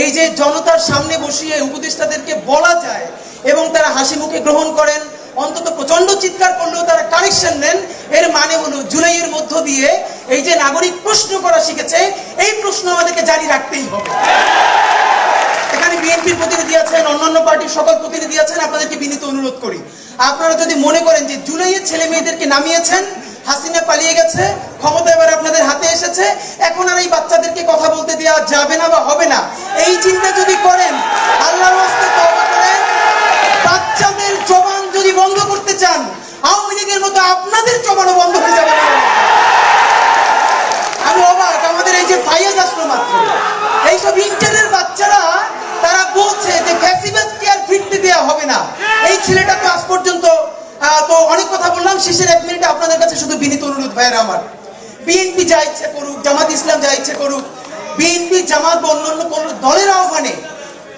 এই যে জনতার সামনে বসিয়ে উপদেষ্টাদেরকে বলা যায় এবং তারা হাসি মুখে গ্রহণ করেন, অন্তত প্রচণ্ড চিৎকার করলেও তারা কানেকশন নেন, এর মানে হলো জুলাইয়ের মধ্য দিয়ে এই যে নাগরিক প্রশ্ন করা শিখেছে, এই প্রশ্ন আমাদেরকে জারি রাখতেই হবে। এখানে বিএনপির প্রতিনিধি আছেন, অন্যান্য পার্টির সকল প্রতিনিধি আছেন, আপনাদেরকে বিনীত অনুরোধ করি। আপনারা যদি মনে করেন যে জুলাইয়ের ছেলে মেয়েদেরকে নামিয়েছেন, হাসিনা পালিয়ে গেছে ক্ষমতা এবার এসেছে এখন আর এই বাচ্চাদেরকে কথা বলতে দেওয়া যাবে না বা হবে না। এই চিন্তা যদি করেন, আল্লাহর তওবা করেন, বাচ্চাদের জবান যদি বন্ধ করতে চান, আওয়ামী লীগের মতো আপনাদের জবানও বন্ধ হয়ে যাবে না। আমি অবাক, আমাদের এই যে আসলো মাত্র। এইসব ইন্টারের বাচ্চারা, তারা বলছে যে ফ্যাসিবাদকে আর ফিরতে দেওয়া হবে না। এই ছেলেটা তো আজ পর্যন্ত তো অনেক কথা বললাম, শেষের এক মিনিটে আপনাদের কাছে শুধু বিনীত অনুরোধ ভাইয়ের আমার। বিএনপি যা ইচ্ছে করুক, জামাত ইসলাম যা ইচ্ছে করুক বিএনপি জামাত বা অন্যান্য কোন দলের আহ্বানে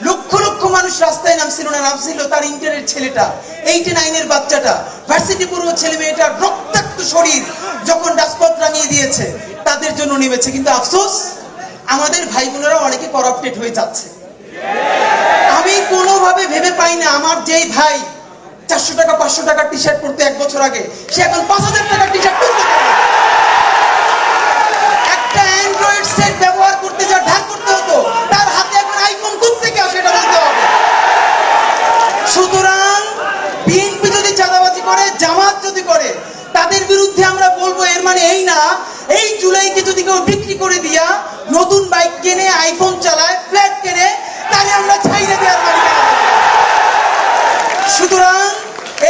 লক্ষ লক্ষ মানুষ রাস্তায় নামছিল না, নামছিল তার ইন্টারের ছেলেটা এইটি নাইনের বাচ্চাটা ভার্সিটি পূর্ব ছেলে মেয়েটার রক্তাক্ত শরীর যখন রাজপথ রাঙিয়ে দিয়েছে, তাদের জন্য নেমেছে। কিন্তু আফসোস, আমাদের ভাই বোনেরা অনেকে করাপ্টেড হয়ে যাচ্ছে। আমি কোনোভাবে ভেবে পাই না, আমার যেই ভাই চারশো টাকা, পাঁচশো টাকার টি শার্ট পরতে এক বছর আগে, সে এখন পাঁচ হাজার টাকার টি জুলাইকে যদি কেউ বিক্রি করে দিয়া নতুন বাইক কেনে আইফোন চালায় ফ্ল্যাট কেনে, তাহলে আমরা ছাইরে দেওয়ার। সুতরাং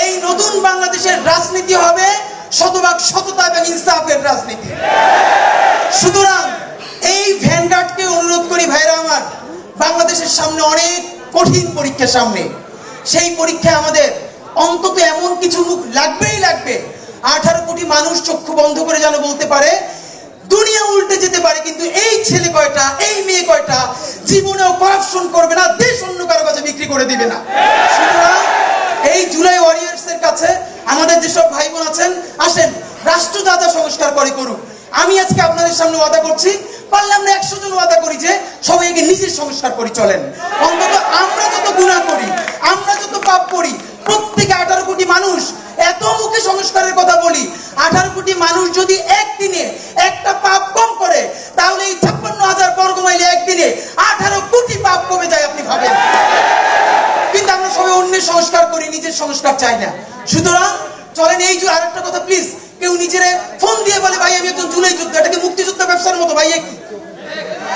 এই নতুন বাংলাদেশের রাজনীতি হবে শতভাগ সততা এবং ইনসাফের রাজনীতি। সুতরাং এই ভ্যানগার্ডকে অনুরোধ করি ভাইরা আমার, বাংলাদেশের সামনে অনেক কঠিন পরীক্ষা সামনে। সেই পরীক্ষায় আমাদের অন্তত এমন কিছু মুখ লাগবেই লাগবে। আঠারো কোটি মানুষ চক্ষু বন্ধ করে যেন বলতে পারে পারে কিন্তু এই ছেলে কয়টা, এই মেয়ে কয়টা জীবনেও করাপশন করবে না, দেশ অন্য কারও কাছে বিক্রি করে দিবে না। সুতরাং এই জুলাই ওয়ারিয়ার্স এর কাছে আমাদের যেসব ভাই বোন আছেন, আসেন রাষ্ট্র যা যা সংস্কার করে করুক। আমি আজকে আপনাদের সামনে ওয়াদা করছি পারলে আমরা একশো জন ওয়াদা করি যে সবাইকে নিজের সংস্কার করি চলেন। অন্তত আমরা যত গুণা করি, আমরা যত পাপ করি, প্রত্যেকে আঠারো কোটি মানুষ, এত মুখে সংস্কারের কথা বলি, আঠারো কোটি মানুষ যদি একদিনে একটা পাপ কম করে তাহলে এই ছাপ্পান্ন হাজার বর্গ মাইলে একদিনে আঠারো কোটি পাপ কমে যায় আপনি ভাবেন কিন্তু আমরা সবাই অন্যের সংস্কার করি, নিজের সংস্কার চাই না। সুতরাং চলেন এই যে আরেকটা কথা প্লিজ কেউ নিজেরে ফোন দিয়ে বলে, ভাই, আমি একজন জুলাই যোদ্ধা। এটাকে মুক্তিযোদ্ধা ব্যবসার মতো, ভাই কি?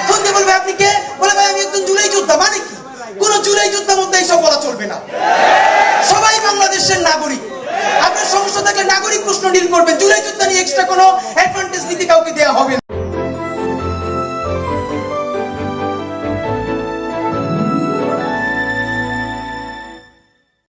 ফোন দিয়ে বলবে, আপনি কে? বলে, ভাই, আমি একজন জুলাই যোদ্ধা। মানে কি? কোন জুলাই যোদ্ধার মধ্যে এইসব বলা চলবে না। সবাই বাংলাদেশের নাগরিক। আপনার সমস্যা থাকলে নাগরিক প্রশ্ন ডিল করবেন। জুলাই যোদ্ধা নিয়ে এক্সট্রা কোনো অ্যাডভান্টেজ নীতি কাউকে দেওয়া হবে না।